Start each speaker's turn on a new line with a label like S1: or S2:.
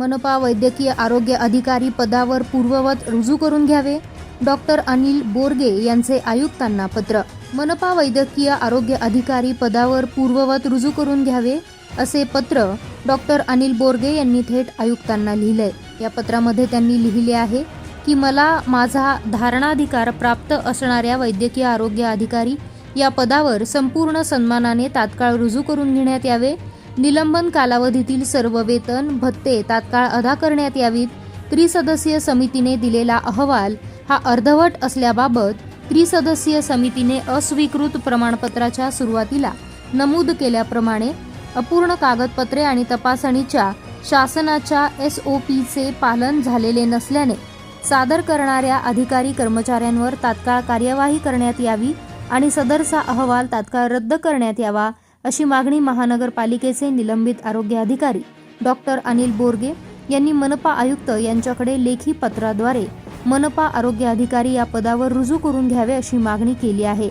S1: मनपा वैद्यकीय आरोग्य अधिकारी पदावर पूर्ववत रुजू करून घ्यावे? डॉक्टर अनिल बोरगे यांचे आयुक्तांना पत्र. मनपा वैद्यकीय आरोग्य अधिकारी पदावर पूर्ववत रुजू करून घ्यावे? असे पत्र डॉक्टर अनिल बोरगे यांनी थेट आयुक्तांना लिहिलंय. या पत्रामध्ये त्यांनी लिहिले आहे की मला माझा धारणाधिकार प्राप्त असणाऱ्या वैद्यकीय आरोग्य अधिकारी या पदावर संपूर्ण सन्मानाने तात्काळ रुजू करून घेण्यात यावे. निलंबन कालावधीतील सर्व वेतन भत्ते तात्काळ अदा करण्यात यावीत. त्रिसदस्यीय समितीने दिलेला अहवाल हा अर्धवट असल्याबाबत त्रिसदस्यीय समितीने अस्वीकृत प्रमाणपत्राच्या सुरुवातीला नमूद केल्याप्रमाणे अपूर्ण कागदपत्रे आणि तपासणीच्या शासनाच्या एस ओ पीचे पालन झालेले नसल्याने सादर करणाऱ्या अधिकारी कर्मचाऱ्यांवर तात्काळ कार्यवाही करण्यात यावी आणि सदरचा अहवाल तात्काळ रद्द करण्यात यावा अशी मागणी महानगरपालिकेचे निलंबित आरोग्य अधिकारी डॉक्टर अनिल बोरगे यांनी मनपा आयुक्त यांच्याकडे लेखी पत्राद्वारे मनपा आरोग्य अधिकारी या पदावर रुजू करून घ्यावे अशी मागणी केली आहे.